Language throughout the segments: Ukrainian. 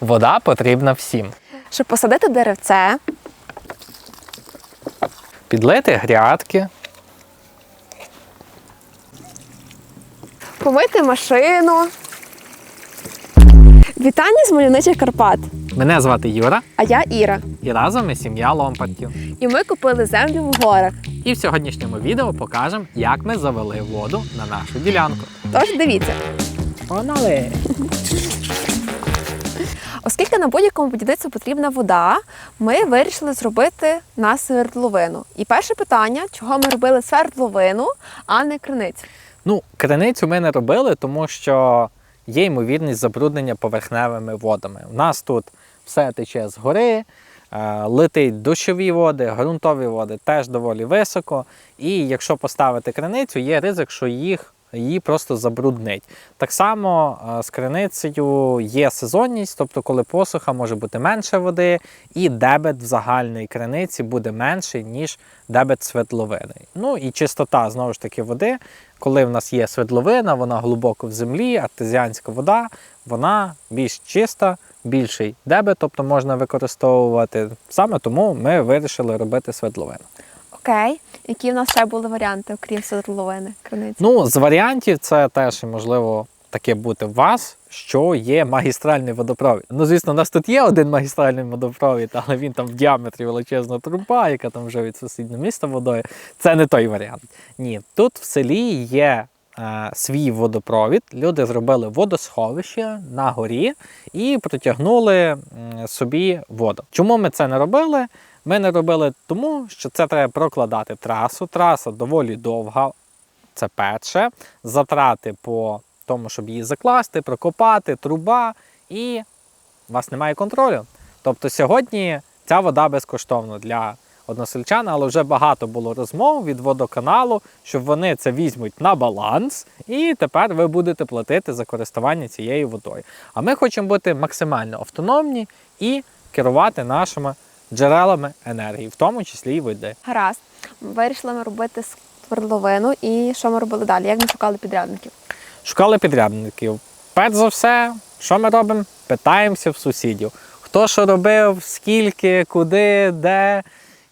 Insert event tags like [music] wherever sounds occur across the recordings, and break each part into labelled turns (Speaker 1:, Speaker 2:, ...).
Speaker 1: Вода потрібна всім.
Speaker 2: Щоб посадити деревце,
Speaker 1: Підлити грядки,
Speaker 2: помити машину. Вітання з мальовничих Карпат.
Speaker 1: Мене звати Юра,
Speaker 2: А я Іра.
Speaker 1: і разом ми сім'я Ломпартів.
Speaker 2: І ми купили землю в горах.
Speaker 1: І в сьогоднішньому відео покажемо, як ми завели воду на нашу ділянку.
Speaker 2: Тож дивіться,
Speaker 1: Погнали! [laughs]
Speaker 2: оскільки на будь-якому будівництву потрібна вода, ми вирішили зробити на свердловину. І перше питання, чого ми робили свердловину, а не криницю.
Speaker 1: Ну, криницю ми не робили, тому що є ймовірність забруднення поверхневими водами. У нас тут все тече згори, е, летить дощові води, ґрунтові води теж доволі високо. І якщо поставити криницю, є ризик, що їх. Її просто забруднить. Так само е, з криницею є сезонність, тобто, коли посуха може бути менше води, і дебет в загальній криниці буде менший, ніж дебет свердловини. Ну і чистота знову ж таки води, коли в нас є свердловина, вона глибоко в землі, артезіанська вода, вона більш чиста, більший дебет, тобто можна використовувати. Саме тому ми вирішили робити свердловину.
Speaker 2: Окей, які в нас ще були варіанти, окрім свердловини, криниці?
Speaker 1: Ну, з варіантів це теж можливо таке бути у вас, що є магістральний водопровід. Ну, звісно, у нас тут є один магістральний водопровід, але він там в діаметрі величезна труба, яка там вже від сусіднього міста водою. Це не той варіант. Ні, тут в селі є. е, Свій водопровід люди зробили водосховище на горі і протягнули собі воду. Чому ми це не робили? Ми не робили тому, що це треба прокладати трасу. Траса доволі довга, це перше. Затрати по тому, щоб її закласти, прокопати, труба, і у вас немає контролю. Тобто сьогодні ця вода безкоштовна для односельчан, але вже багато було розмов від водоканалу, що вони це візьмуть на баланс, і тепер ви будете платити за користування цією водою. А ми хочемо бути максимально автономні і керувати нашими джерелами енергії, в тому числі і води.
Speaker 2: Гаразд. Вирішили ми робити свердловину. І що ми робили далі? Як ми шукали підрядників?
Speaker 1: Шукали підрядників. Перш за все, що ми робимо? Питаємося в сусідів. Хто що робив, скільки, куди, де,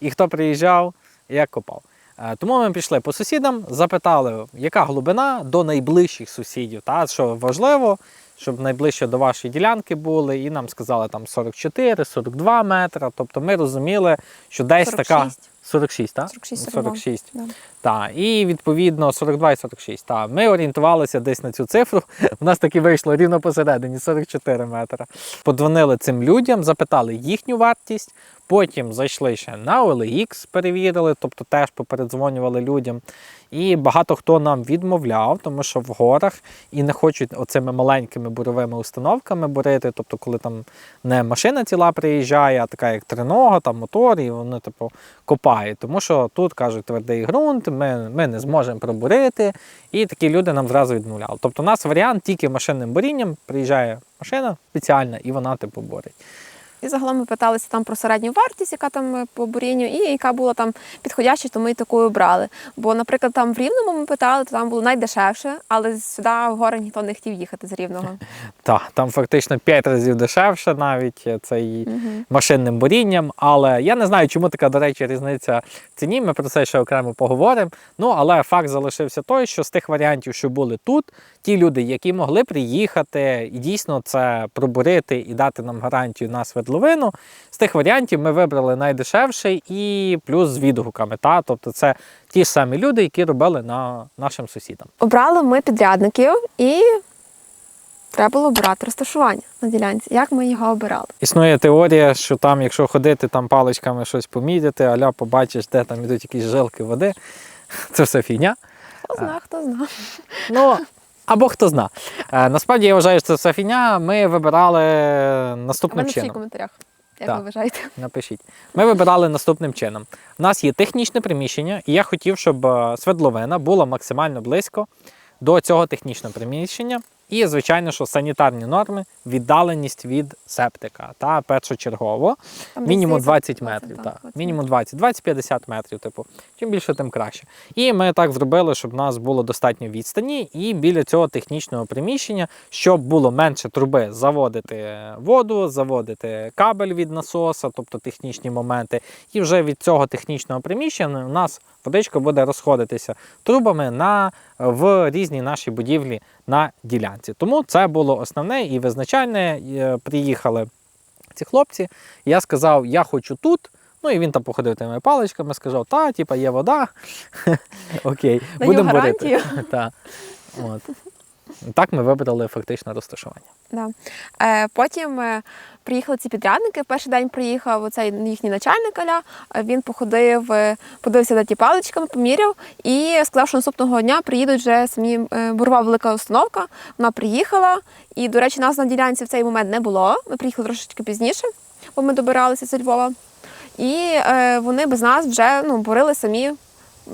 Speaker 1: і хто приїжджав, як копав. Е, Тому ми пішли по сусідам, запитали, яка глибина до найближчих сусідів. Та, що важливо, щоб найближче до вашої ділянки були, і нам сказали там 44-42 метри. Тобто ми розуміли, що десь така
Speaker 2: 46.
Speaker 1: 46, так?
Speaker 2: 46,
Speaker 1: 46.
Speaker 2: Да.
Speaker 1: Так, і відповідно 42 і 46. Так, ми орієнтувалися десь на цю цифру. [laughs] У нас таки вийшло рівно посередині 44 метри. Подзвонили цим людям, запитали їхню вартість. Потім зайшли ще на OLX, перевірили, тобто теж попередзвонювали людям. І багато хто нам відмовляв, тому що в горах і не хочуть оцими маленькими буровими установками бурити. Тобто, коли там не машина ціла приїжджає, а така як тринога, там мотор, і вони типу копають. Тому що тут кажуть твердий ґрунт, ми, ми не зможемо пробурити. І такі люди нам зразу відмовляли. Тобто, у нас варіант тільки машинним бурінням приїжджає машина спеціальна, і вона типу борить.
Speaker 2: І загалом ми питалися там про середню вартість, яка там е, по бурінню, і яка була там підходяща, то ми і таку обрали. Бо, наприклад, там в Рівному ми питали, то там було найдешевше, але сюди в гори ніхто не хотів їхати з Рівного. [laughs]
Speaker 1: Так, там фактично 5 разів дешевше навіть е, цей машинним борінням. Але я не знаю, чому така, до речі, різниця в ціні. Ми про це ще окремо поговоримо. Ну, але факт залишився той, що з тих варіантів, що були тут, ті люди, які могли приїхати і дійсно це пробурити і дати нам гарантію на свердловину, з тих варіантів ми вибрали найдешевший і плюс з відгуками. Та? Тобто це ті ж самі люди, які робили на нашим сусідам.
Speaker 2: Обрали ми підрядників і треба було обирати розташування на ділянці. Як ми його обирали?
Speaker 1: Існує теорія, що там, якщо ходити там паличками щось помітити, аля побачиш, де там ідуть якісь жилки води, [laughs] це все фігня.
Speaker 2: Хто знає, хто знає.
Speaker 1: Ну, або хто зна. Е, насправді я вважаю, що це все фігня. Ми вибирали
Speaker 2: А ви
Speaker 1: наступним
Speaker 2: в
Speaker 1: чином.
Speaker 2: коментарях, як
Speaker 1: Так.
Speaker 2: ви вважаєте.
Speaker 1: Напишіть. Ми вибирали наступним чином. У нас є технічне приміщення, і я хотів, щоб е, свердловина була максимально близько до цього технічного приміщення. І, звичайно, що санітарні норми, віддаленість від септика та першочергово.
Speaker 2: Там
Speaker 1: Мінімум 20 метрів.
Speaker 2: 20
Speaker 1: мінімум 20, 20-50 метрів. Типу, чим більше, тим краще. І ми так зробили, щоб в нас було достатньо відстані, і біля цього технічного приміщення, щоб було менше труби заводити воду, заводити кабель від насоса, тобто технічні моменти. І вже від цього технічного приміщення у нас водичка буде розходитися трубами на, в різні наші будівлі на ділянці. Тому це було основне і визначальне. Е, Приїхали ці хлопці. Я сказав, я хочу тут. Ну і він там походив тими паличками, сказав, та, типа, є вода. [laughs] Окей, будемо борити. [laughs] Так ми вибрали фактично розташування.
Speaker 2: Да. Е, потім е, приїхали ці підрядники. Перший день приїхав оцей їхній начальник Аля. е, Він походив, е, подивився за ті паличками, поміряв і сказав, що наступного дня приїдуть вже самі е, бурова велика установка. Вона приїхала. І, до речі, нас на ділянці в цей момент не було. Ми приїхали трошечки пізніше, бо ми добиралися зі Львова. І е, вони без нас вже ну, бурили самі.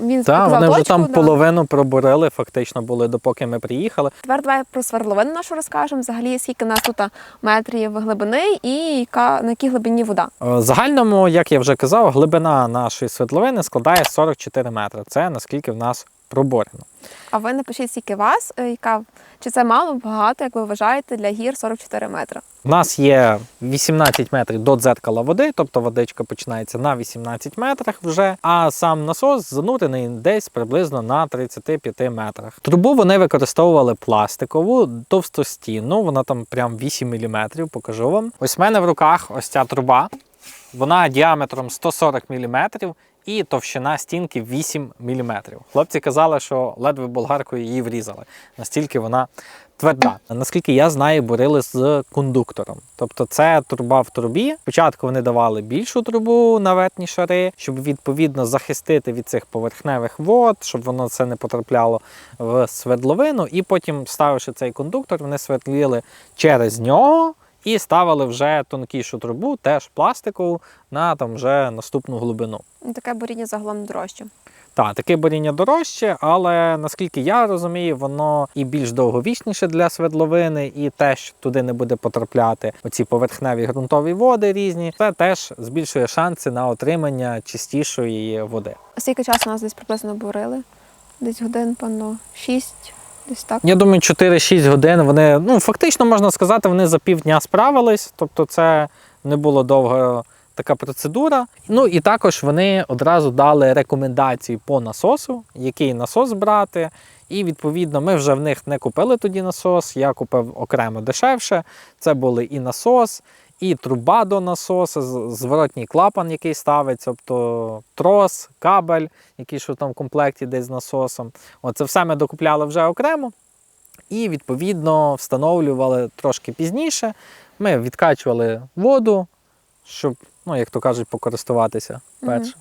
Speaker 2: Він
Speaker 1: Так, вони вже там
Speaker 2: да.
Speaker 1: половину пробурили, фактично були, допоки ми приїхали.
Speaker 2: Тепер давай про свердловину нашу розкажемо. Взагалі, скільки у нас тут метрів глибини і яка, на якій глибині вода.
Speaker 1: Е, В загальному, як я вже казав, глибина нашої свердловини складає 44 метри. Це наскільки в нас проборено.
Speaker 2: А ви напишіть, скільки вас, е, яка чи це мало, багато, як ви вважаєте, для гір 44 метри.
Speaker 1: У нас є 18 метрів до дзеркала води, тобто водичка починається на 18 метрах вже, а сам насос занурений десь приблизно на 35 метрах. Трубу вони використовували пластикову, товстостінну, вона там прям 8 мм, покажу вам. Ось в мене в руках ось ця труба. Вона діаметром 140 мм і товщина стінки 8 мм. Хлопці казали, що ледве болгаркою її врізали. Настільки вона тверда. Наскільки я знаю, бурили з кондуктором. Тобто це труба в трубі. Спочатку вони давали більшу трубу на верхні шари, щоб відповідно захистити від цих поверхневих вод, щоб воно це не потрапляло в свердловину. І потім, ставивши цей кондуктор, вони свердлили через нього. І ставили вже тонкішу трубу, теж пластикову, на там вже наступну глибину.
Speaker 2: Ну, Таке буріння загалом дорожче.
Speaker 1: Так, таке боріння дорожче, але наскільки я розумію, воно і більш довговічніше для свердловини, і теж туди не буде потрапляти оці поверхневі ґрунтові води різні. Це теж збільшує шанси на отримання чистішої води.
Speaker 2: Скільки часу нас десь приблизно бурили? Десь годин, певно, 6, десь так.
Speaker 1: Я думаю, 4-6 годин вони, ну фактично можна сказати, вони за півдня справились, тобто це не було довго. Така процедура. Ну і також вони одразу дали рекомендації по насосу, який насос брати. І відповідно ми вже в них не купили тоді насос. Я купив окремо дешевше. Це були і насос, і труба до насоса, зворотній клапан, який ставиться, тобто трос, кабель, який що там в комплекті десь з насосом. Оце все ми докупляли вже окремо. І відповідно встановлювали трошки пізніше. Ми відкачували воду, щоб, ну, як то кажуть, покористуватися перше.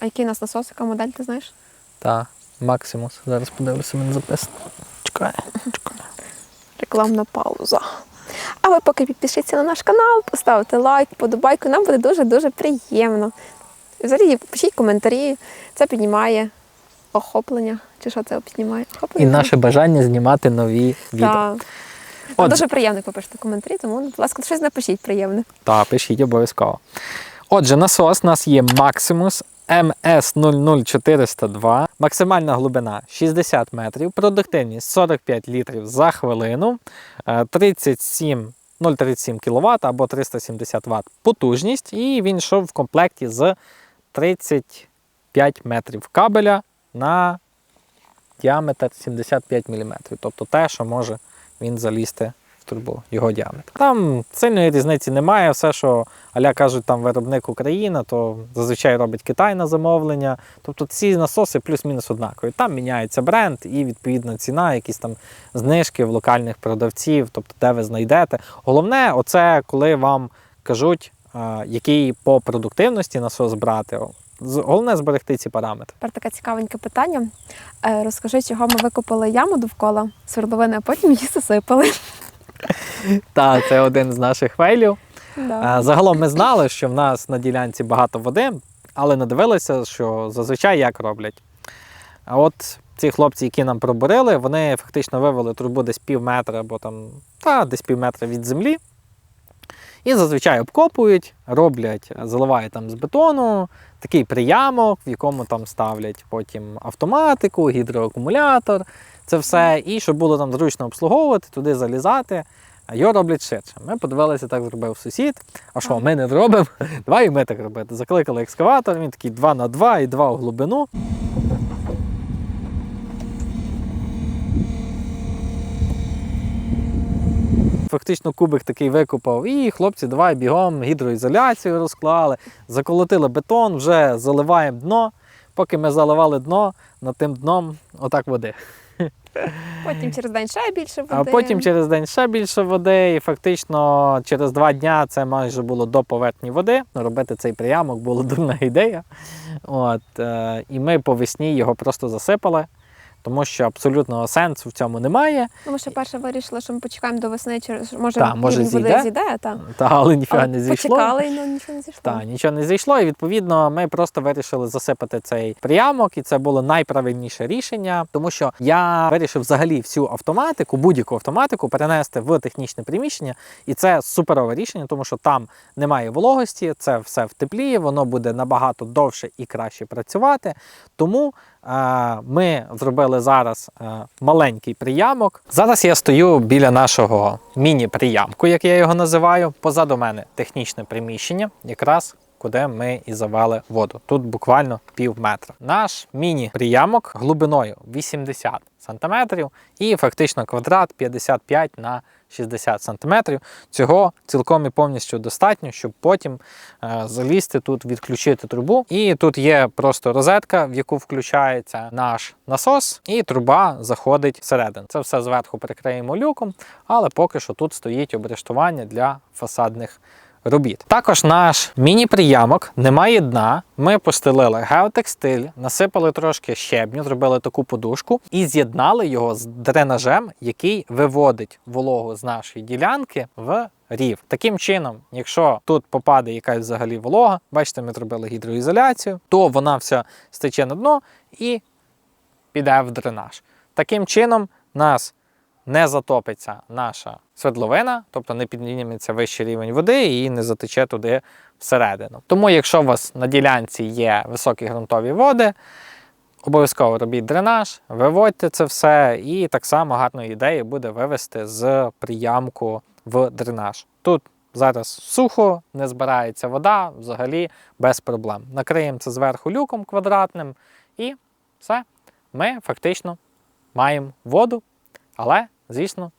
Speaker 2: А який у нас насос, яка модель, ти знаєш?
Speaker 1: Так, Максимус. Зараз подивлюся, він записано. Чекає, чекає.
Speaker 2: Рекламна пауза. А ви поки підпишіться на наш канал, поставте лайк, подобайку, нам буде дуже-дуже приємно. Взагалі пишіть коментарі, це піднімає охоплення. Чи що це піднімає?
Speaker 1: І наше бажання знімати нові відео.
Speaker 2: Так.
Speaker 1: Отже.
Speaker 2: дуже приємно, як ви пишете коментарі, тому, будь ласка, щось напишіть приємне.
Speaker 1: Так, пишіть обов'язково. Отже, насос у нас є Maximus MS00402, максимальна глибина 60 метрів, продуктивність 45 літрів за хвилину, е, 37 0,37 кВт або 370 Вт потужність, і він йшов в комплекті з 35 метрів кабеля на діаметр 75 мм. Тобто те, що може він залізти в трубу, його діаметр. Там сильної різниці немає. Все, що Аля кажуть, там виробник Україна, то зазвичай робить Китай на замовлення. Тобто ці насоси плюс-мінус однакові. Там міняється бренд і відповідна ціна, якісь там знижки в локальних продавців, тобто де ви знайдете. Головне, оце коли вам кажуть, який по продуктивності насос брати. Головне зберегти ці параметри.
Speaker 2: Тепер таке цікавеньке питання. Е, Розкажи, чого ми викопали яму довкола свердловини, а потім її засипали. [laughs]
Speaker 1: Так, це один з наших фейлів.
Speaker 2: Да.
Speaker 1: Е, Загалом ми знали, що в нас на ділянці багато води, але не дивилися, що зазвичай як роблять. А от ці хлопці, які нам пробурили, вони фактично вивели трубу десь пів метра або там, та, десь пів метра від землі. І зазвичай обкопують, роблять, заливають там з бетону такий приямок, в якому там ставлять потім автоматику, гідроакумулятор, це все. І щоб було там зручно обслуговувати, туди залізати. А його роблять ширше. Ми подивилися, так зробив сусід. А що, ми не зробимо? [laughs] Давай і ми так робити. Закликали екскаватор, він такий 2 на 2 і 2 у глибину. Фактично кубик такий викопав, і хлопці, давай бігом гідроізоляцію розклали, заколотили бетон, вже заливаємо дно. Поки ми заливали дно, над тим дном отак води.
Speaker 2: Потім через день ще більше води.
Speaker 1: А потім через день ще більше води, і фактично через два дня це майже було до поверхні води. Робити цей приямок була дурна ідея. От, е, і ми по весні його просто засипали, тому що абсолютного сенсу в цьому немає.
Speaker 2: Ну, ми ще перше вирішили, що ми почекаємо до весни, через може,
Speaker 1: Та, може, зійде?
Speaker 2: зійде, та.
Speaker 1: Та, але ніфіга не зійшло.
Speaker 2: Почекали, але нічого не зійшло.
Speaker 1: Так, нічого не зійшло, і відповідно ми просто вирішили засипати цей приямок, і це було найправильніше рішення, тому що я вирішив взагалі всю автоматику, будь-яку автоматику перенести в технічне приміщення, і це суперове рішення, тому що там немає вологості, це все в теплі, воно буде набагато довше і краще працювати. Тому ми зробили зараз е, маленький приямок. Зараз я стою біля нашого міні-приямку, як я його називаю. Позаду мене технічне приміщення, якраз куди ми і завели воду. Тут буквально пів метра. Наш міні-приямок глибиною 80 сантиметрів і фактично квадрат 55 на 60 см. Цього цілком і повністю достатньо, щоб потім е, залізти тут, відключити трубу. І тут є просто розетка, в яку включається наш насос, і труба заходить всередину. Це все зверху прикриємо люком, але поки що тут стоїть обрештування для фасадних робіт. Також наш міні-приямок не має дна. Ми постелили геотекстиль, насипали трошки щебню, зробили таку подушку і з'єднали його з дренажем, який виводить вологу з нашої ділянки в рів. Таким чином, якщо тут попаде якась взагалі волога, бачите, ми зробили гідроізоляцію, то вона вся стече на дно і піде в дренаж. Таким чином, нас не затопиться наша свердловина, тобто не підніметься вищий рівень води і не затече туди всередину. Тому, якщо у вас на ділянці є високі ґрунтові води, обов'язково робіть дренаж, виводьте це все, і так само гарною ідеєю буде вивести з приямку в дренаж. Тут зараз сухо, не збирається вода, взагалі без проблем. Накриємо це зверху люком квадратним, і все, ми фактично маємо воду. Але, звісно,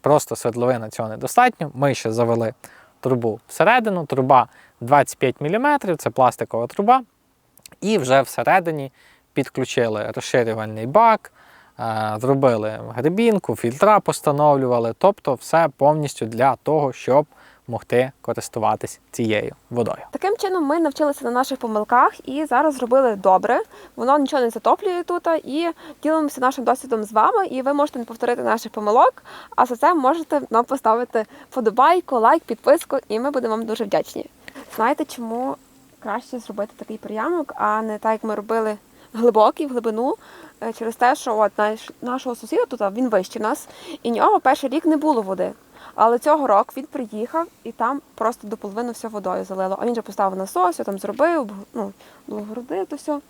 Speaker 1: просто свердловина цього недостатньо. Ми ще завели трубу всередину. Труба 25 мм, це пластикова труба. І вже всередині підключили розширювальний бак, е, зробили грибінку, фільтра постановлювали. Тобто все повністю для того, щоб могти користуватись цією водою.
Speaker 2: Таким чином ми навчилися на наших помилках і зараз зробили добре. Воно нічого не затоплює тут і ділимося нашим досвідом з вами. І ви можете не повторити наших помилок. А за це можете нам поставити подобайку, лайк, підписку, і ми будемо вам дуже вдячні. Знаєте, чому краще зробити такий приямок, а не так, як ми робили глибокий в глибину? Е, Через те, що от наш, нашого сусіда тут він вище нас, і нього перший рік не було води. Але цього року він приїхав і там просто до половини все водою залило. А він же поставив насос, там зробив, ну, обгородив то все.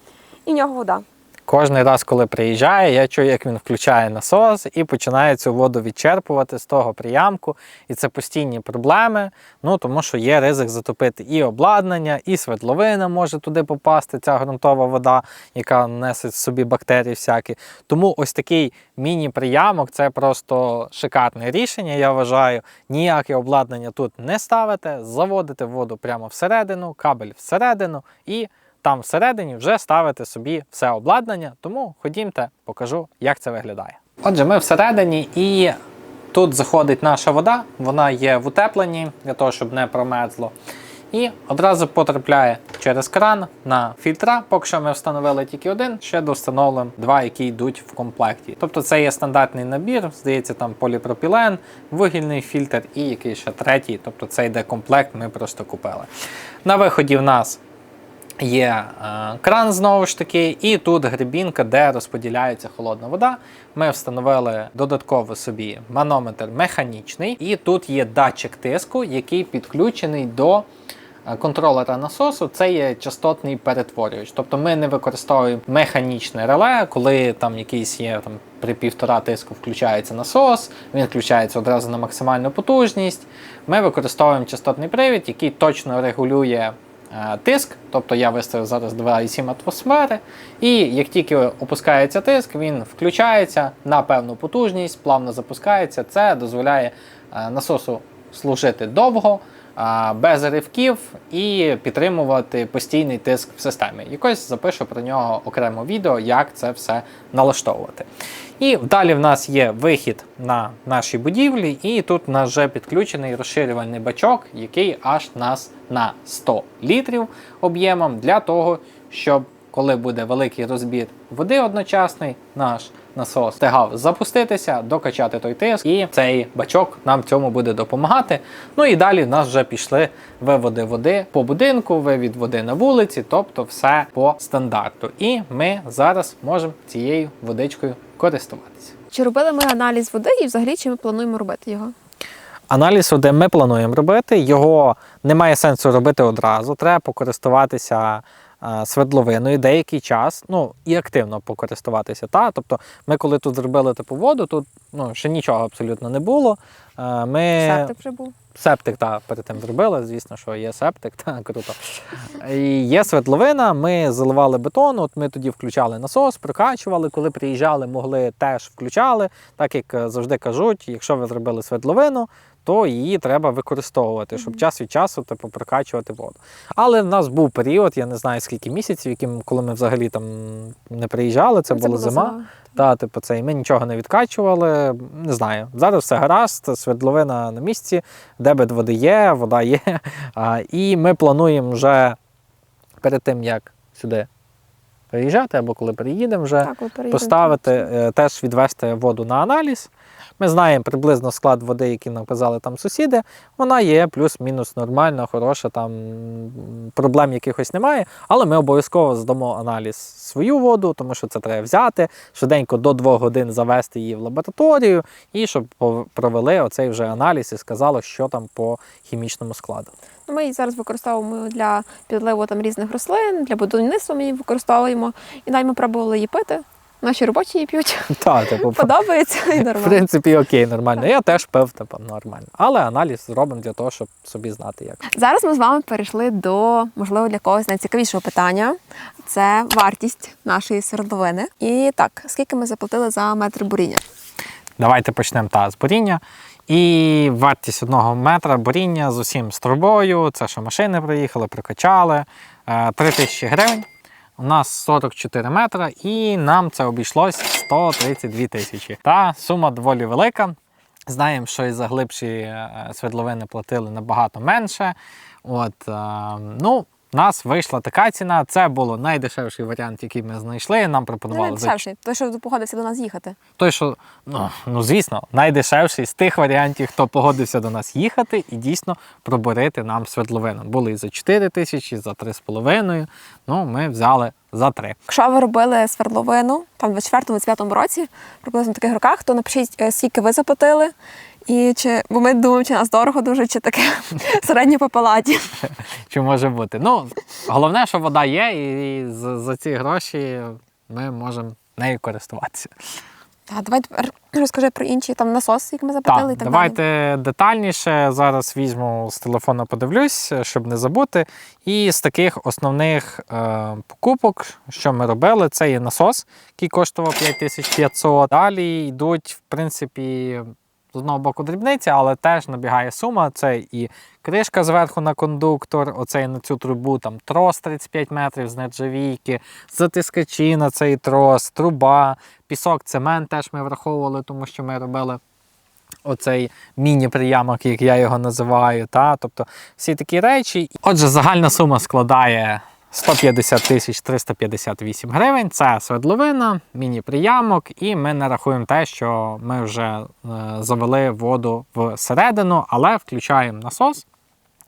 Speaker 2: І в нього вода.
Speaker 1: Кожний раз, коли приїжджає, я чую, як він включає насос і починає цю воду відчерпувати з того приямку. І це постійні проблеми, ну тому що є ризик затопити і обладнання, і свердловина може туди попасти, ця ґрунтова вода, яка несе собі бактерії всякі. Тому ось такий міні-приямок це просто шикарне рішення. Я вважаю, ніяке обладнання тут не ставите, заводите воду прямо всередину, кабель всередину і там всередині вже ставите собі все обладнання, тому ходімте, покажу, як це виглядає. Отже, ми всередині і тут заходить наша вода, вона є в утепленні для того, щоб не промерзло. І одразу потрапляє через кран на фільтра. Поки що ми встановили тільки один, ще достановимо два, які йдуть в комплекті. Тобто це є стандартний набір, здається, там поліпропілен, вугільний фільтр і який ще третій. Тобто це йде комплект, ми просто купили. На виході в нас Є е, кран знову ж таки, і тут грибінка, де розподіляється холодна вода. Ми встановили додатково собі манометр механічний, і тут є датчик тиску, який підключений до е, контролера насосу. Це є частотний перетворювач. Тобто ми не використовуємо механічне реле, коли там якийсь є там при півтора тиску включається насос, він включається одразу на максимальну потужність. Ми використовуємо частотний привід, який точно регулює тиск, тобто я виставив зараз 2,7 атмосфери, і як тільки опускається тиск, він включається на певну потужність, плавно запускається. Це дозволяє е, насосу служити довго, е, без ривків і підтримувати постійний тиск в системі. Якось запишу про нього окремо відео, як це все налаштовувати. І далі в нас є вихід на наші будівлі, і тут у нас вже підключений розширювальний бачок, який аж нас на 100 літрів об'ємом для того, щоб коли буде великий розбір води одночасний, наш насос встигав запуститися, докачати той тиск, і цей бачок нам в цьому буде допомагати. Ну і далі в нас вже пішли виводи води по будинку, вивід води на вулиці, тобто все по стандарту. І ми зараз можемо цією водичкою користуватися.
Speaker 2: Чи робили ми аналіз води і взагалі чи ми плануємо робити його?
Speaker 1: Аналіз води ми плануємо робити. Його немає сенсу робити одразу. Треба покористуватися свердловиною деякий час, ну і активно покористуватися. Та? Тобто, ми коли тут зробили типу воду, тут ну, ще нічого абсолютно не було. Ми...
Speaker 2: Септик вже був.
Speaker 1: Септик, так, перед тим зробили. Звісно, що є септик, так, круто. І є свердловина, ми заливали бетон, от ми тоді включали насос, прокачували. Коли приїжджали, могли теж включали. Так як е, завжди кажуть, якщо ви зробили свердловину, то її треба використовувати, щоб час від часу типу, прокачувати воду. Але в нас був період, я не знаю скільки місяців, яким, коли ми взагалі там не приїжджали, це,
Speaker 2: Ну,
Speaker 1: була зима. Та, типу, це і ми нічого не відкачували. Не знаю. Зараз все гаразд, свердловина на місці, дебет води є, вода є. [laughs] А, і ми плануємо вже перед тим, як сюди приїжджати, або коли приїдемо, вже
Speaker 2: Так, ви
Speaker 1: поставити, е, теж відвести воду на аналіз. Ми знаємо приблизно склад води, який нам казали там сусіди. Вона є плюс-мінус нормальна, хороша, там проблем якихось немає. Але ми обов'язково здамо аналіз свою воду, тому що це треба взяти, швиденько до 2 годин завести її в лабораторію, і щоб провели оцей вже аналіз і сказали, що там по хімічному складу.
Speaker 2: Ми її зараз використовуємо для підливу там різних рослин, для будівництва ми її використовуємо. І навіть ми пробували її пити. Наші робочі її п'ють.
Speaker 1: Так, типу, [laughs]
Speaker 2: Подобається і нормально.
Speaker 1: в принципі, окей, нормально. Я теж пив, типу, нормально. Але аналіз зробимо для того, щоб собі знати, як.
Speaker 2: Зараз ми з вами перейшли до, можливо, для когось найцікавішого питання. Це вартість нашої свердловини. І так, скільки ми заплатили за метр буріння?
Speaker 1: Давайте почнемо та з буріння. І вартість одного метра буріння з усім з трубою. Це що машини приїхали, прокачали. 3 тисячі гривень. У нас 44 метра, і нам це обійшлось 132 тисячі. Та сума доволі велика. Знаємо, що і за глибші е, свердловини платили набагато менше. От, е, ну, у нас вийшла така ціна. Це було найдешевший варіант, який ми знайшли. Нам пропонували за
Speaker 2: найдешевший, той, що погодився до нас їхати.
Speaker 1: той, що ну, ну звісно, найдешевший з тих варіантів, хто погодився до нас їхати і дійсно проборити нам свердловину. Були і за 4 тисячі, і за 3,5. Ну, ми взяли за 3.
Speaker 2: Якщо ви робили свердловину там в 24-25 році, приблизно в таких роках, то напишіть, е, скільки ви заплатили. І чи, бо ми думаємо, чи нас дорого дуже, чи таке [laughs] середнє по палаті. [laughs]
Speaker 1: Чи може бути? Ну, головне, що вода є, і за, за ці гроші ми можемо нею користуватися.
Speaker 2: Так, давай тепер розкажи про інші там насоси, які ми заплатили і
Speaker 1: Так,
Speaker 2: так
Speaker 1: давайте
Speaker 2: далі.
Speaker 1: детальніше. Зараз візьму з телефона, подивлюсь, щоб не забути. І з таких основних е, покупок, що ми робили, це є насос, який коштував 5500. Далі йдуть, в принципі, з одного боку дрібниці, але теж набігає сума. Це і кришка зверху на кондуктор, оцей на цю трубу, там трос 35 метрів з нержавійки, затискачі на цей трос, труба, пісок, цемент теж ми враховували, тому що ми робили оцей міні-приямок, як я його називаю. Та? Тобто всі такі речі. Отже, загальна сума складає 150 тисяч 358 гривень. Це свердловина, міні-приямок, і ми не рахуємо те, що ми вже е, завели воду всередину, але включаємо насос.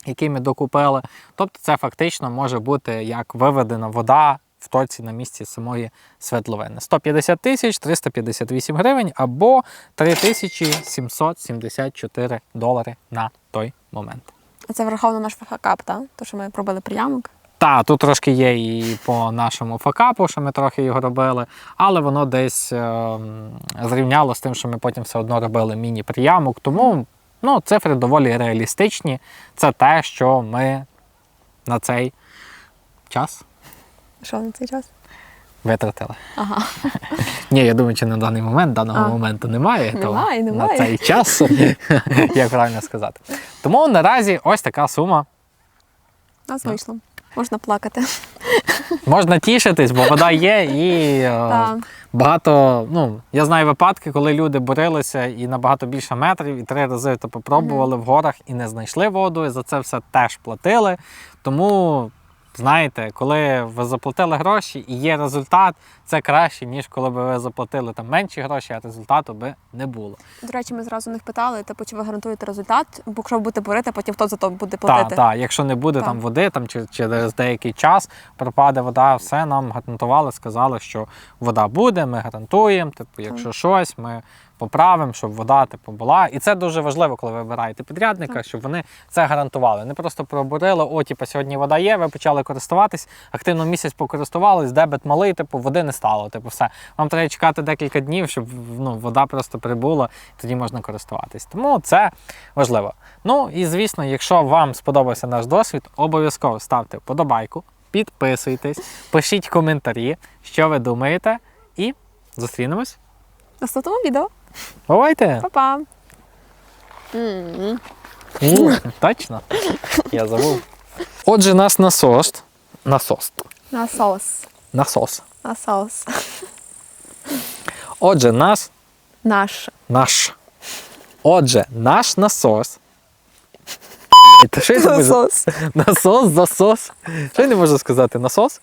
Speaker 1: який ми докупили. Тобто це фактично може бути як виведена вода в тоці на місці самої свердловини. 150 тисяч 358 гривень або 3774 долари на той момент.
Speaker 2: Це враховано наш факап, так? То, що ми пробили приямок.
Speaker 1: Та, тут трошки є і по нашому факапу, що ми трохи його робили, але воно десь е, зрівняло з тим, що ми потім все одно робили міні-приямок. Тому ну, цифри доволі реалістичні. Це те, що ми на цей час
Speaker 2: Що на цей час?
Speaker 1: витратили.
Speaker 2: Ага. [laughs]
Speaker 1: Ні, я думаю, що на даний момент даного
Speaker 2: А.
Speaker 1: моменту немає. то
Speaker 2: Немає,
Speaker 1: На цей час, [laughs] як правильно сказати. Тому наразі ось така сума.
Speaker 2: Нас вийшло. Можна плакати.
Speaker 1: Можна тішитись, бо вода є і е, багато. Ну, я знаю випадки, коли люди борилися і набагато більше метрів, і три рази то попробували в горах і не знайшли воду, і за це все теж платили. Тому, знаєте, коли ви заплатили гроші і є результат, це краще, ніж коли б ви заплатили там менші гроші, а результату би не було.
Speaker 2: До речі, ми зразу них питали, типу, чи ви гарантуєте результат, бо якщо ви будете борити, потім хто за то буде платити.
Speaker 1: так, так. якщо не буде
Speaker 2: Так.
Speaker 1: там води, там чи через деякий час пропаде вода, все нам гарантували, сказали, що вода буде, ми гарантуємо. Типу, якщо щось, ми поправимо, щоб вода типу була. І це дуже важливо, коли ви вибираєте підрядника, щоб вони це гарантували. Не просто пробурили, о, типу, сьогодні вода є, ви почали користуватись, активно місяць покористувались, дебет малий, типу, води не стало. Типу, все. Вам треба чекати декілька днів, щоб ну, вода просто прибула, і тоді можна користуватись. Тому це важливо. Ну і звісно, якщо вам сподобався наш досвід, обов'язково ставте вподобайку, підписуйтесь, пишіть коментарі, що ви думаєте, і зустрінемось.
Speaker 2: В Наступному відео.
Speaker 1: Бувайте!
Speaker 2: Па-па!
Speaker 1: Точно? Я забув. Отже, наш насос. Насос.
Speaker 2: Насос.
Speaker 1: Насос.
Speaker 2: Насос.
Speaker 1: Отже, наш.
Speaker 2: Наш.
Speaker 1: Наш. Отже, наш насос. [laughs] Та що я не можу?
Speaker 2: Насос.
Speaker 1: Насос, засос. Що я не можу сказати? Насос?